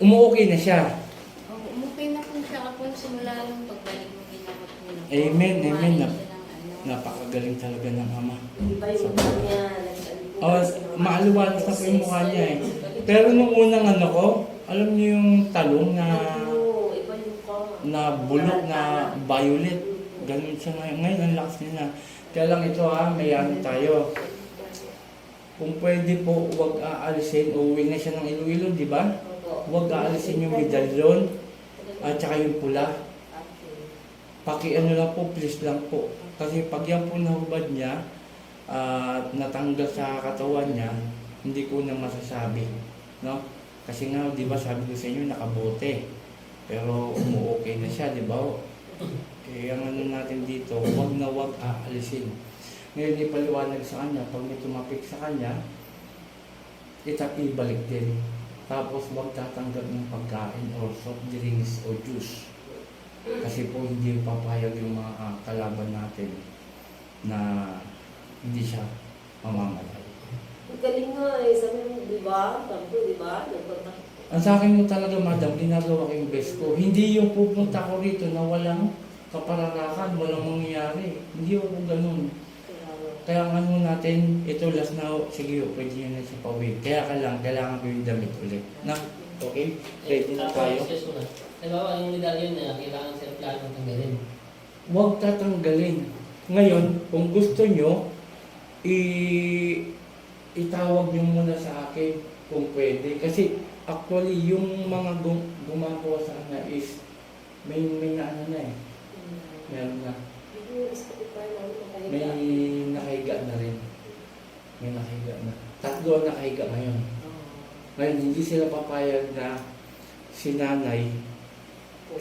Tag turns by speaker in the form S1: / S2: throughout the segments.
S1: umuokay na siya.
S2: Oh, umupay na po siya kapon simula nung pagbalik mo ginamot mo. na.
S1: Amen, amen.
S2: Kumain
S1: Nap-
S2: siya ng ano.
S1: Napakagaling talaga ng ama.
S3: Iba yung mukha niya. nagsalita.
S1: Oh, na po yung mukha niya eh. Pero nung unang ano ko, alam niyo yung talong na
S3: Oo, iba yung mukha.
S1: na bulok na violet. Ganun siya ngayon. Ngayon, ang lakas niya na. Kaya lang ito ha, may ano tayo. Kung pwede po, huwag aalisin. Uuwi na siya ng Iloilo, di ba? Huwag aalisin yung medalyon at saka yung pula. Paki ano lang po, please lang po. Kasi pag yan po nahubad niya, at natanggal sa katawan niya, hindi ko na masasabi. No? Kasi nga, di ba sabi ko sa inyo, nakabote. Pero umuokay na siya, di ba? Kaya ang ano natin dito, huwag na huwag aalisin. Ngayon, ipaliwanag sa kanya, pag may tumapik sa kanya, itap ibalik din. Tapos huwag tatanggap ng pagkain or soft drinks o juice. Kasi po hindi papayag yung mga ah, kalaban natin na hindi siya mamamatay.
S3: Ang galing nga eh. Sabi mo, di ba? Sabi ko, di ba?
S1: Ang sa akin mo talaga, madam, ginagawa ko yung best ko. Hindi yung pupunta ko rito na walang kapararakan, walang mangyayari. Hindi ako ganun. Kaya ang ano natin, ito last na, sige, pwede nyo na siya pauwi. Kaya ka lang, kailangan ko yung damit ulit. Na, okay? Ready na tayo?
S4: Halimbawa, yung medalyon na kailangan sa plano tanggalin.
S1: Huwag tatanggalin. Ngayon, kung gusto nyo, i itawag nyo muna sa akin kung pwede. Kasi actually, yung mga gum gumagawa sa kanya is may, may na ano na eh. Meron na. May nakahiga na rin. May nakahiga na. Tatlo ang nakahiga ngayon. Ngayon, hindi sila papayag na si nanay,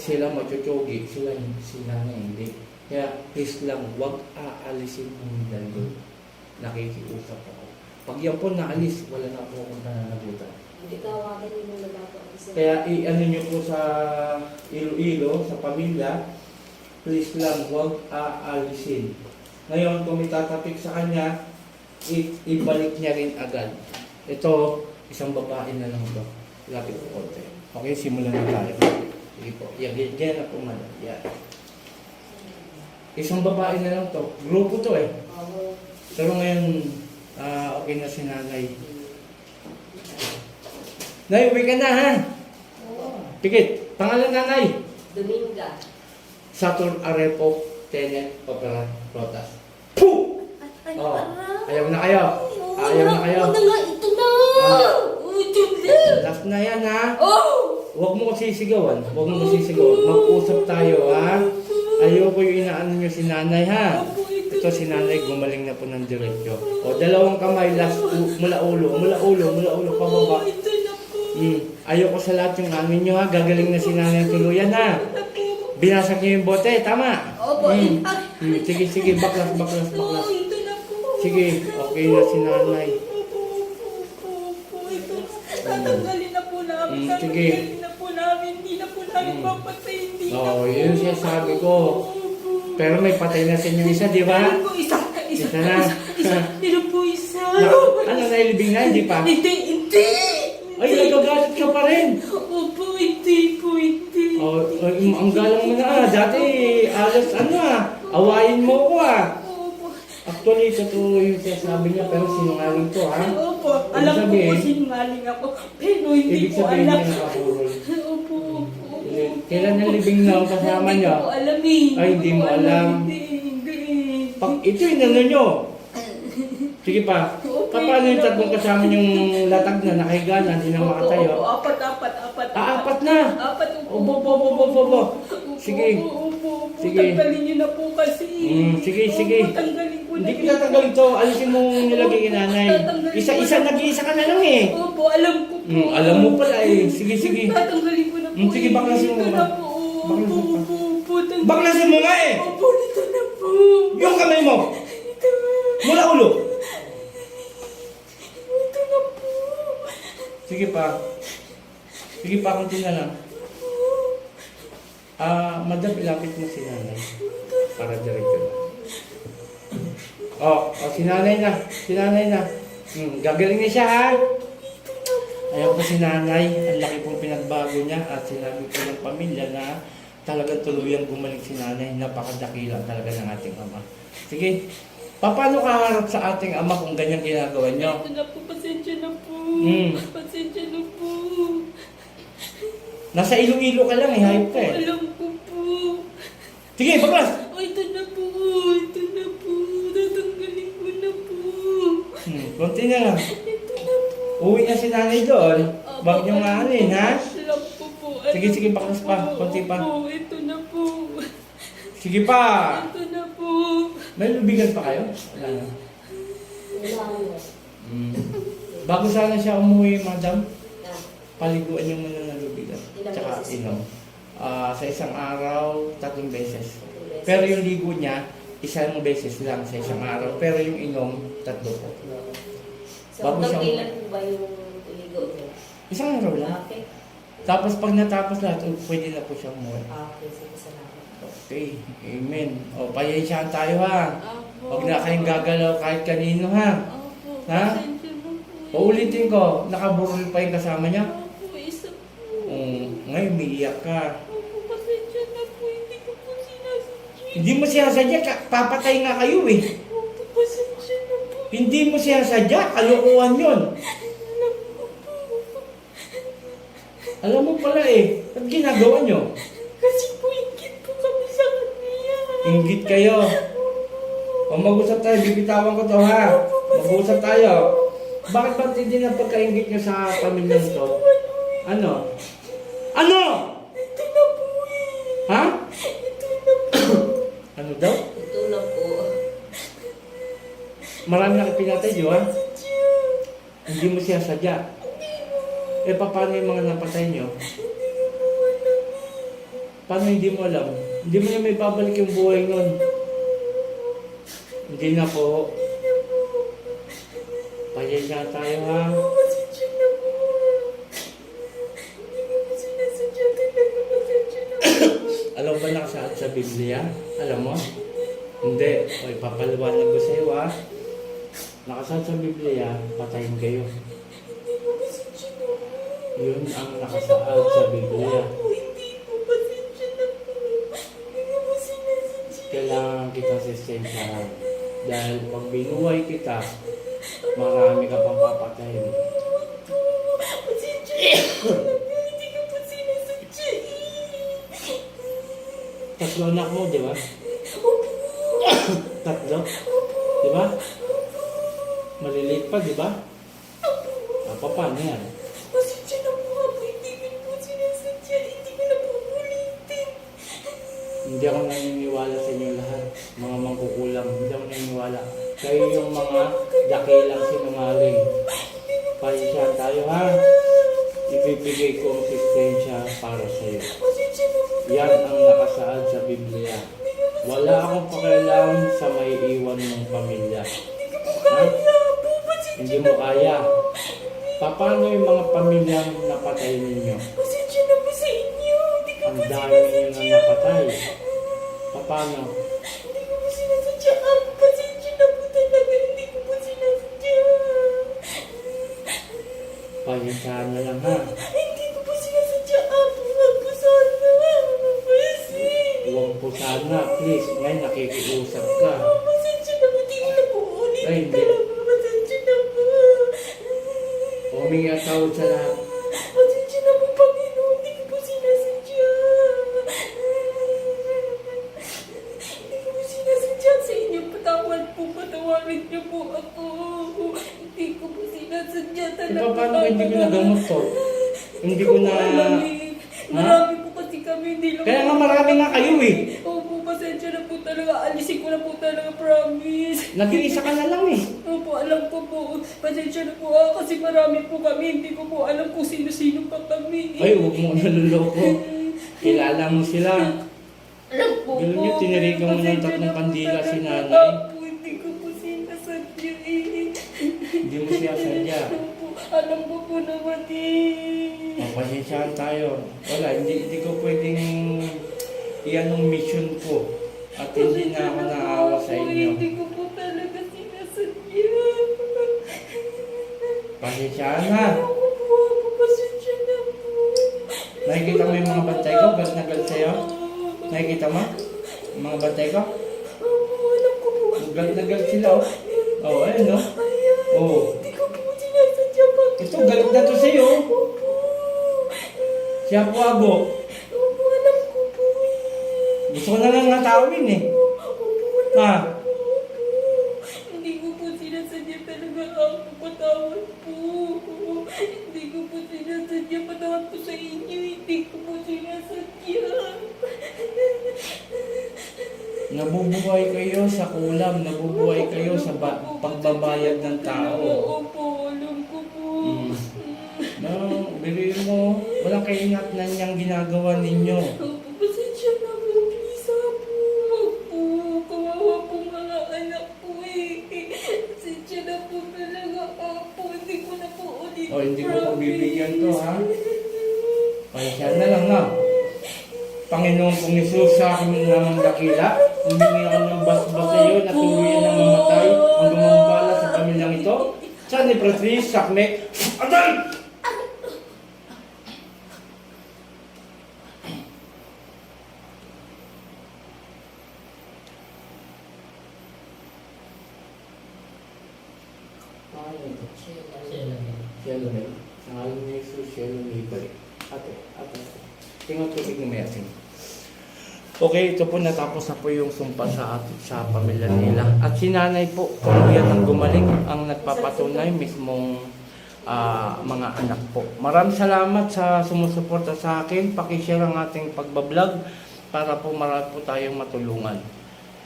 S1: sila machuchogi, sila si nanay hindi. Kaya please lang, huwag aalisin ang medalyo. Nakikiusap ako. Pag yan po naalis, wala na po akong nananagutan.
S3: Hindi tawagan yung mga bago.
S1: Kaya i-ano nyo po sa Iloilo, sa pamilya, please lang, huwag aalisin. Ngayon, kung may tatapik sa kanya, ibalik niya rin agad. Ito, isang babae na lang ito. Lapit po konti. Okay, simulan na tayo. Sige po. Yan, yan, yan na po man. Yan. Isang babae na lang to. Grupo to eh.
S3: Oo.
S1: Pero ngayon, ah, okay na si nanay. Nay, uwi ka na ha? Pikit, pangalan nanay.
S3: Dominga.
S1: Saturn Arepo Tenet Opera Rotas. Puh!
S2: Ay,
S1: Oh, ayaw na kayo. Ayaw na kayo.
S2: Ano nga, ito na! Oh, ito na!
S1: Last na yan ha.
S2: Oh!
S1: Huwag mo ko sisigawan. Huwag mo ko sisigawan. Mag-usap tayo ha. Ayoko yung inaano nyo si nanay ha. Ito si nanay gumaling na po ng diretsyo. O dalawang kamay last u- mula ulo, mula ulo, mula ulo pababa.
S2: Na.
S1: Hmm. Ayoko sa lahat yung amin nyo ha. Gagaling na si nanay tuluyan ha. Binasag niyo yung bote, tama?
S2: Opo,
S1: Hmm.
S2: ay,
S1: Hmm. Sige, sige, baklas, baklas, baklas.
S2: Oh, ito na po.
S1: Sige, okay na si nanay.
S2: Opo, opo, opo, opo. Ito, tatanggalin na po namin.
S1: Mm, sige.
S2: Tatanggalin na po namin. Hindi na po namin
S1: Mm.
S2: papatay. Hindi na
S1: Oo,
S2: po.
S1: yun siya sabi ko.
S2: Opo.
S1: Pero may patay na sa inyo isa, di ba?
S2: Meron po isa. Isa,
S1: Isa na.
S2: Isa, meron po isa.
S1: Na, ano, nailibing na, hindi pa?
S2: Hindi, hindi.
S1: Ay, nagagalit ka pa rin.
S2: Opo, hindi po, hindi.
S1: Oh, ay, ang galang mo na ah. Dati, alas ano ah. Awayin mo ko ah. Actually, totoo yung sinasabi niya, pero sinungaling to ha.
S2: Opo,
S1: Ibig
S2: alam ko po
S1: sabihin-
S2: sinungaling ako. Pero hindi
S1: Ibig
S2: ko
S1: sabihin
S2: alam.
S1: niya nakapurol.
S2: Opo, opo, opo.
S1: Kailan nalibing na ang kasama
S2: Hindi
S1: niya?
S2: ko alam eh.
S1: Ay, hindi mo alam.
S2: Hindi, hindi.
S1: Pag ito yung ano nyo. Sige pa. Paano yung tatlong kasama yung latag na nakahiga na, hindi na makatayo?
S2: opo, apat, apat, apat.
S1: Ah, apat na.
S2: Apat, opo,
S1: opo, opo, opo. Opo, Sige.
S2: Opo, opo, opo.
S1: Sige.
S2: Tanggalin niyo na po kasi.
S1: Mm, sige, sige.
S2: Opo, tanggalin ko na.
S1: Hindi kita tanggal ito. Alisin mo nilagay kay nanay. Isa-isa, nag-iisa ka na lang eh.
S2: Opo, alam ko po.
S1: Mm, alam mo pala eh. Sige, sige.
S2: Tatanggalin ko na po.
S1: Mm, sige, baklasin mo
S2: Ito na po. Opo,
S1: Baklasin mo nga eh.
S2: Opo, ito na po.
S1: Yung kamay mo.
S2: Ito.
S1: Mula ulo.
S2: Ito na po.
S1: Sige pa. Sige pa, na lang. Ah, madam, ilapit mo si nanay. Para diretso na. Oh, oh, si nanay na. Si nanay na. Hmm, gagaling na siya ha. Ayaw ko si nanay. Ang laki pong pinagbago niya at sinabi ko ng pamilya na talagang tuluyang gumaling si nanay. Napakadakila talaga ng ating ama. Sige, paano ka harap sa ating ama kung ganyan ginagawa niyo?
S2: Ito na po, pasensya na po.
S1: Hmm.
S2: Pasensya na.
S1: Nasa Iloilo ka lang eh, hayop ka eh.
S2: Alam ko po.
S1: Sige, baklas!
S2: Oh, ito na po. Ito na po. Tatanggalin ko na po.
S1: Hmm, konti na lang.
S2: Ito na po.
S1: Uwi na si nanay doon. Bag niyo nga ano eh, ha?
S2: Alam ko po.
S1: Sige,
S2: alam
S1: sige,
S2: ko
S1: baklas pa.
S2: po.
S1: Konti pa.
S2: Opo, ito na po.
S1: Sige pa!
S2: Ito na po.
S1: May lubigan pa kayo? Wala na.
S3: Wala mo.
S1: Hmm. Bago sana siya umuwi, madam, paliguan niyo muna ng lubigan.
S3: Ilang
S1: Tsaka
S3: beses?
S1: inom. Ah, sa isang araw, tatlong beses.
S3: beses.
S1: Pero yung ligo niya, isang beses lang sa isang araw. Pero yung inom, tatlo po.
S3: So,
S1: Bago
S3: hanggang
S1: siya-
S3: kailan po ba yung iligo niyo?
S1: Isang araw lang.
S3: Okay.
S1: Tapos pag natapos lahat, oh, pwede na po siya umuwi.
S3: Okay, sige, salamat.
S1: Okay, amen. O, payansyahan tayo ha. Huwag na kayong gagalaw kahit kanino ha. Ha? Paulitin ko, nakaburol pa yung kasama niya.
S2: Opo, isa po.
S1: Um, ngayon, umiiyak ka.
S2: Opo, pasensya na po. Hindi ko po sinasadya.
S1: Hindi mo siya sadya, ka- papatay nga kayo eh.
S2: Opo, pasensya na po.
S1: Hindi mo siya sadya, kalukuhan yun.
S2: Alam ko po.
S1: Alam mo pala eh, ba't ginagawa nyo?
S2: Kasi po, ingit po kami sa kanya.
S1: Inggit kayo. O mag-usap tayo, bibitawan ko to ha. Mag-usap tayo. Bakit ba hindi na pagkaingit nyo sa pamilyang to? Ano? Ano?
S2: Ito na po eh.
S1: Ha?
S2: Ito na po.
S1: Ano daw?
S3: Ito na po.
S1: Marami na pinatay nyo ha? Hindi mo siya sadya. Eh, pa- paano yung mga napatay nyo?
S2: Hindi alam eh.
S1: Paano hindi mo alam? Hindi mo na may babalik yung buhay nun. Hindi na po. Payaya tayo ha. Ba nakasaad sa Biblia? Alam mo? Hindi. O ipapaliwanag ko sa iyo ha. Nakasaad sa Biblia, patayin kayo. Yun ang nakasaad sa Biblia. Kailangan kita sisensyahan. Dahil pag binuhay kita, marami ka pang papatayin. Tatlo anak mo, di ba? Tatlo? Di ba? Maliliit pa, di ba? Ah, pa, paano yan?
S2: Pasensya na po ako. Hindi ko po sinasadya. Hindi ko na po ulitin.
S1: Hindi ako naniniwala sa inyo lahat. Mga mangkukulam, hindi ako naniniwala. Kayo yung mga dakilang sinungaling. Pasensya tayo ha. Ibibigay ko ang pisensya para sa iyo. Yan ang nakasaad sa Biblia. Wala akong pakialam sa may iwan mong pamilya. Ha? Hindi mo kaya. Paano yung mga pamilyang napatay ninyo? Ang dami ninyo na napatay. Paano?
S2: Ah.
S1: Pahinsahan na lang ha.
S2: Po sana,
S1: please. Ngayon nakikiusap ka.
S2: Pasensya na po. Ko na po ulit.
S1: Ay, hindi.
S2: Pasensya na po.
S1: Humingi ang tawad sa lahat.
S2: Pasensya na po, Panginoon. Hindi ko po sinasadya. Hindi ko po sinasadya sa inyo. Patawad po, patawarin niyo po ako. Hindi ko po sinasadya talaga.
S1: paano kung hindi ko nagamot to? Hindi ko na...
S2: eh. Marami hindi lang.
S1: Kaya nga marami nga kayo eh.
S2: Opo, pasensya na po talaga. Alisin ko na po talaga, promise.
S1: Nag-iisa ka na lang eh.
S2: Opo, alam ko po. Pasensya na po ah, kasi marami po kami. Hindi ko po alam kung sino-sino pa kami.
S1: Ay, huwag mo naluloko. Kilala mo sila.
S2: Alam ko
S1: Ganun
S2: po.
S1: yun, tinirikan mo ng
S2: Pasensya
S1: tatlong
S2: na po
S1: kandila si nanay.
S2: Opo, hindi ko po sinasadya eh.
S1: Hindi mo siya sadya.
S2: Opo, alam ko po naman eh.
S1: Mapasensyahan tayo. Wala, hindi, hindi ko pwedeng iyan ang mission ko. At hindi na ako naawa sa inyo.
S2: Hindi ko po talaga sinasadya.
S1: Pasensyahan na.
S2: Na po.
S1: Nakikita mo yung mga bantay ko? Ba't nagal sa'yo? Nakikita mo? Yung mga bantay ko? Galit na galit sila, oh. Oh, ayun, no?
S2: Ayan,
S1: Oh.
S2: hindi ko po sinasadya pa.
S1: Ito, galit na to sa'yo.
S2: Opo.
S1: Siya po, abo.
S2: Opo, alam ko po eh.
S1: Gusto ko na lang natawin, eh.
S2: Opo, alam
S1: Ha?
S2: ko po. Hindi ko po sinasadya talaga ako. Patawad po. Hindi ko po sinasadya. Patawad po sa inyo. Hindi ko po sinasadya.
S1: Nabubuhay kayo sa kulam, nabubuhay kayo sa ba- pagbabayad ng tao.
S2: Opo,
S1: kaingat na niyang ginagawa ninyo.
S2: Opo, pasensya na po. Please, ah, po. Wag po. Kawawa po mga anak ko eh. Pasensya na po talaga ako. Hindi ko na po ulit.
S1: O, hindi ko
S2: promise.
S1: pagbibigyan to, ha? Pasensya na lang, ha? Panginoon kong Isus sa akin ng dakila, humingi ako ng basbas sa iyo na tuluyan na mamatay ang gumambala sa pamilyang ito. Sa ni Patrice, sakme, atay!
S4: Siya lang yan.
S1: Siya lumay. Sa ngalan ni Jesus, siya lumibalik. Ate, ate. Tingnan tubig na may asin. Okay, ito po natapos na po yung sumpa sa at sa pamilya nila. At si nanay po, tuluyan ng gumaling ang nagpapatunay mismong ah, mga anak po. Maraming salamat sa sumusuporta sa akin. Pakishare ang ating pagbablog para po marami po tayong matulungan.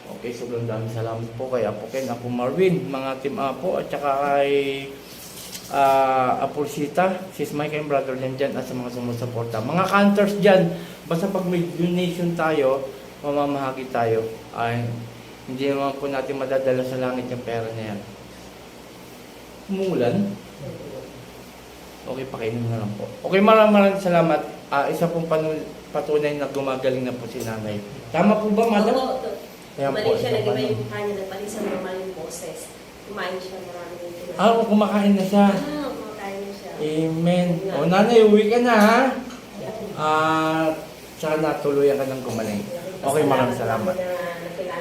S1: Okay, sobrang daming salamat po kay Apo Ken, Apo Marvin, mga team Apo, at saka kay uh, Apulsita, sis Mike and brother niyan dyan at sa mga sumusuporta. Mga counters dyan, basta pag may donation tayo, mamamahagi tayo, ay hindi naman po natin madadala sa langit yung pera na yan. Umulan? Okay, pakainin na lang po. Okay, maraming maraming salamat. Ah, isa pong patunay na gumagaling na po si nanay. Tama po ba, madam? Ayan po,
S3: Bumalik siya, nag-iba
S1: pa
S3: yung mukha niya, nagbalik sa normal yung boses. Kumain siya marami yung kinain.
S1: Ah, kumakain na siya.
S3: Ah, kumakain na siya.
S1: Amen. O nanay, uwi ka na ha. Ah, sana tuluyan ka ng gumaling. Okay, maraming salamat.
S3: Na